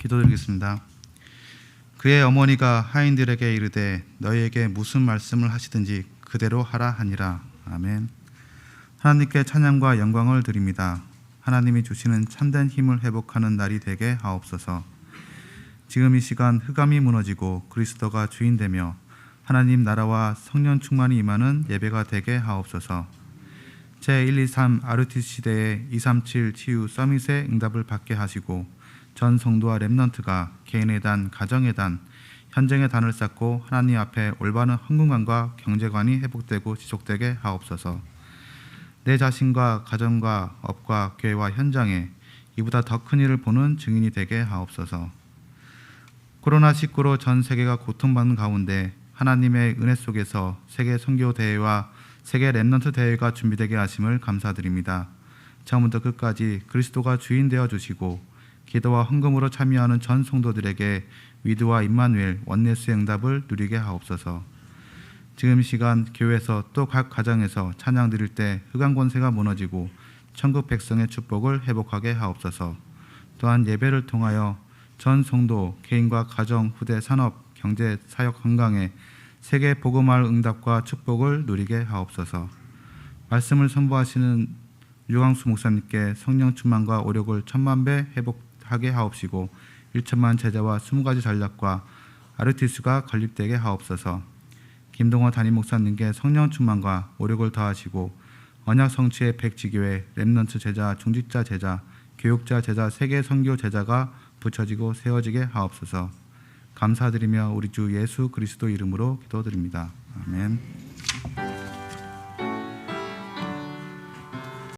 기도드리겠습니다. 그의 어머니가 하인들에게 이르되 너희에게 무슨 말씀을 하시든지 그대로 하라 하니라. 아멘. 하나님께 찬양과 영광을 드립니다. 하나님이 주시는 참된 힘을 회복하는 날이 되게 하옵소서. 지금 이 시간 흑암이 무너지고 그리스도가 주인 되며 하나님 나라와 성령 충만이 임하는 예배가 되게 하옵소서. 제123 아르티 시대의 237 치유 서밋의 응답을 받게 하시고 전 성도와 렘넌트가 개인의 단, 가정의 단, 현정의 단을 쌓고 하나님 앞에 올바른 헌금관과 경제관이 회복되고 지속되게 하옵소서. 내 자신과 가정과 업과 교회와 현장에 이보다 더 큰 일을 보는 증인이 되게 하옵소서. 코로나19로 전 세계가 고통받는 가운데 하나님의 은혜 속에서 세계 선교 대회와 세계 랩넌트 대회가 준비되게 하심을 감사드립니다. 처음부터 끝까지 그리스도가 주인 되어 주시고 기도와 헌금으로 참여하는 전 성도들에게 위드와 임마누엘 원네스의 응답을 누리게 하옵소서. 지금 이 시간 교회에서 또 각 가정에서 찬양 드릴 때 흑암 권세가 무너지고 천국 백성의 축복을 회복하게 하옵소서. 또한 예배를 통하여 전 성도 개인과 가정, 후대, 산업, 경제, 사역 건강에 세계 복음할 응답과 축복을 누리게 하옵소서. 말씀을 선보하시는 유광수 목사님께 성령 충만과 오력을 천만 배 회복 하게 하옵시고 1천만 제자와 20가지 전략과 아르티스가 건립되게 하옵소서. 김동호 담임 목사님께 성령 충만과 오력을 더하시고 언약 성취의 백지교회 렘넌트 제자, 중직자 제자, 교육자 제자, 세계 선교 제자가 붙여지고 세워지게 하옵소서. 감사드리며 우리 주 예수 그리스도 이름으로 기도드립니다. 아멘.